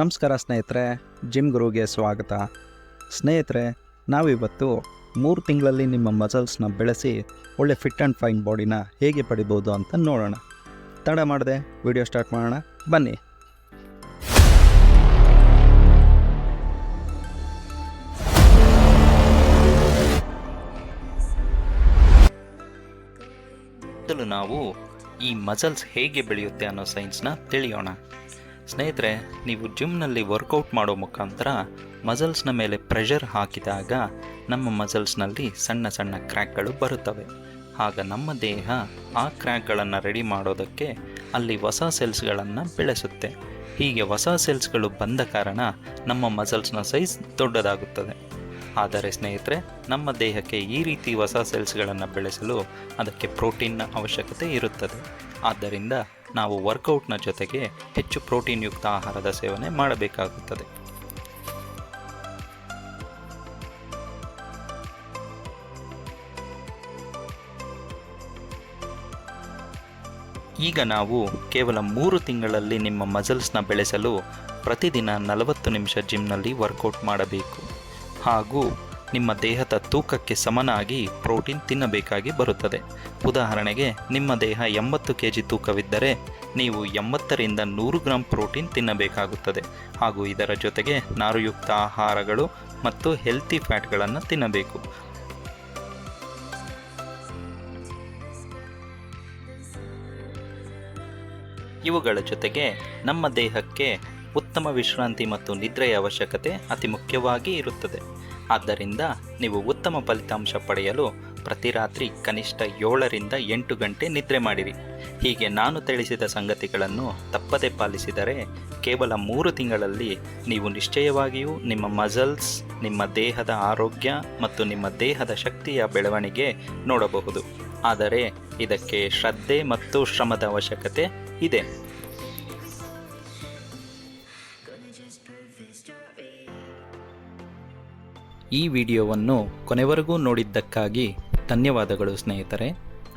ನಮಸ್ಕಾರ ಸ್ನೇಹಿತರೆ, ಜಿಮ್ ಗುರುಗೆ ಸ್ವಾಗತ. ಸ್ನೇಹಿತರೆ, ನಾವಿವತ್ತು ಮೂರು ತಿಂಗಳಲ್ಲಿ ನಿಮ್ಮ ಮಸಲ್ಸ್ನ ಬೆಳೆಸಿ ಒಳ್ಳೆ ಫಿಟ್ ಆ್ಯಂಡ್ ಫೈನ್ ಬಾಡಿನ ಹೇಗೆ ಪಡಿಬೋದು ಅಂತ ನೋಡೋಣ. ತಡ ಮಾಡದೆ ವಿಡಿಯೋ ಸ್ಟಾರ್ಟ್ ಮಾಡೋಣ, ಬನ್ನಿ. ನಾವು ಈ ಮಸಲ್ಸ್ ಹೇಗೆ ಬೆಳೆಯುತ್ತೆ ಅನ್ನೋ ಸೈನ್ಸ್ನ ತಿಳಿಯೋಣ. ಸ್ನೇಹಿತರೆ, ನೀವು ಜಿಮ್ನಲ್ಲಿ ವರ್ಕೌಟ್ ಮಾಡೋ ಮುಖಾಂತರ ಮಸಲ್ಸ್ನ ಮೇಲೆ ಪ್ರೆಷರ್ ಹಾಕಿದಾಗ ನಮ್ಮ ಮಸಲ್ಸ್ನಲ್ಲಿ ಸಣ್ಣ ಸಣ್ಣ ಕ್ರ್ಯಾಕ್ಗಳು ಬರುತ್ತವೆ. ಆಗ ನಮ್ಮ ದೇಹ ಆ ಕ್ರ್ಯಾಕ್ಗಳನ್ನು ರೆಡಿ ಮಾಡೋದಕ್ಕೆ ಅಲ್ಲಿ ಹೊಸ ಸೆಲ್ಸ್ಗಳನ್ನು ಬೆಳೆಸುತ್ತೆ. ಹೀಗೆ ಹೊಸ ಸೆಲ್ಸ್ಗಳು ಬಂದ ಕಾರಣ ನಮ್ಮ ಮಸಲ್ಸ್ನ ಸೈಜ್ ದೊಡ್ಡದಾಗುತ್ತದೆ. ಆದರೆ ಸ್ನೇಹಿತರೆ, ನಮ್ಮ ದೇಹಕ್ಕೆ ಈ ರೀತಿ ಹೊಸ ಸೆಲ್ಸ್ಗಳನ್ನು ಬೆಳೆಸಲು ಅದಕ್ಕೆ ಪ್ರೋಟೀನ್ನ ಅವಶ್ಯಕತೆ ಇರುತ್ತದೆ. ಆದ್ದರಿಂದ ನಾವು ವರ್ಕೌಟ್ನ ಜೊತೆಗೆ ಹೆಚ್ಚು ಪ್ರೋಟೀನ್ ಯುಕ್ತ ಆಹಾರದ ಸೇವನೆ ಮಾಡಬೇಕಾಗುತ್ತದೆ. ಈಗ ನಾವು ಕೇವಲ ಮೂರು ತಿಂಗಳಲ್ಲಿ ನಿಮ್ಮ ಮಸಲ್ಸ್ನ ಬೆಳೆಸಲು ಪ್ರತಿದಿನ ನಲವತ್ತು ನಿಮಿಷ ಜಿಮ್ನಲ್ಲಿ ವರ್ಕೌಟ್ ಮಾಡಬೇಕು. ಹಾಗೂ ನಿಮ್ಮ ದೇಹದ ತೂಕಕ್ಕೆ ಸಮನಾಗಿ ಪ್ರೋಟೀನ್ ತಿನ್ನಬೇಕಾಗಿ ಬರುತ್ತದೆ. ಉದಾಹರಣೆಗೆ, ನಿಮ್ಮ ದೇಹ ಎಂಬತ್ತು ಕೆ ಜಿ ತೂಕವಿದ್ದರೆ ನೀವು ಎಂಬತ್ತರಿಂದ ನೂರು ಗ್ರಾಂ ಪ್ರೋಟೀನ್ ತಿನ್ನಬೇಕಾಗುತ್ತದೆ. ಹಾಗೂ ಇದರ ಜೊತೆಗೆ ನಾರುಯುಕ್ತ ಆಹಾರಗಳು ಮತ್ತು ಹೆಲ್ತಿ ಫ್ಯಾಟ್ಗಳನ್ನು ತಿನ್ನಬೇಕು. ಇವುಗಳ ಜೊತೆಗೆ ನಮ್ಮ ದೇಹಕ್ಕೆ ಉತ್ತಮ ವಿಶ್ರಾಂತಿ ಮತ್ತು ನಿದ್ರೆಯ ಅವಶ್ಯಕತೆ ಅತಿ ಮುಖ್ಯವಾಗಿ ಇರುತ್ತದೆ. ಆದ್ದರಿಂದ ನೀವು ಉತ್ತಮ ಫಲಿತಾಂಶ ಪಡೆಯಲು ಪ್ರತಿ ರಾತ್ರಿ ಕನಿಷ್ಠ ಏಳರಿಂದ ಎಂಟು ಗಂಟೆ ನಿದ್ರೆ ಮಾಡಿರಿ. ಹೀಗೆ ನಾನು ತಿಳಿಸಿದ ಸಂಗತಿಗಳನ್ನು ತಪ್ಪದೆ ಪಾಲಿಸಿದರೆ ಕೇವಲ ಮೂರು ತಿಂಗಳಲ್ಲಿ ನೀವು ನಿಶ್ಚಯವಾಗಿಯೂ ನಿಮ್ಮ ಮಸಲ್ಸ್, ನಿಮ್ಮ ದೇಹದ ಆರೋಗ್ಯ ಮತ್ತು ನಿಮ್ಮ ದೇಹದ ಶಕ್ತಿಯ ಬೆಳವಣಿಗೆ ನೋಡಬಹುದು. ಆದರೆ ಇದಕ್ಕೆ ಶ್ರದ್ಧೆ ಮತ್ತು ಶ್ರಮದ ಅವಶ್ಯಕತೆ ಇದೆ. ಈ ವಿಡಿಯೋವನ್ನು ಕೊನೆವರೆಗೂ ನೋಡಿದ್ದಕ್ಕಾಗಿ ಧನ್ಯವಾದಗಳು ಸ್ನೇಹಿತರೆ.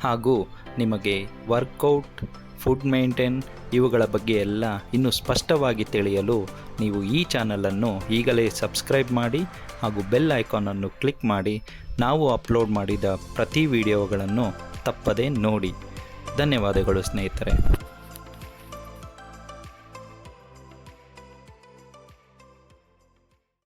ಹಾಗೂ ನಿಮಗೆ ವರ್ಕೌಟ್, ಫುಡ್ ಮೇಂಟೈನ್ ಇವುಗಳ ಬಗ್ಗೆ ಎಲ್ಲ ಇನ್ನೂ ಸ್ಪಷ್ಟವಾಗಿ ತಿಳಿಯಲು ನೀವು ಈ ಚಾನಲನ್ನು ಈಗಲೇ ಸಬ್ಸ್ಕ್ರೈಬ್ ಮಾಡಿ ಹಾಗೂ ಬೆಲ್ ಐಕಾನನ್ನು ಕ್ಲಿಕ್ ಮಾಡಿ ನಾವು ಅಪ್ಲೋಡ್ ಮಾಡಿದ ಪ್ರತಿ ವಿಡಿಯೋಗಳನ್ನು ತಪ್ಪದೇ ನೋಡಿ. ಧನ್ಯವಾದಗಳು ಸ್ನೇಹಿತರೆ.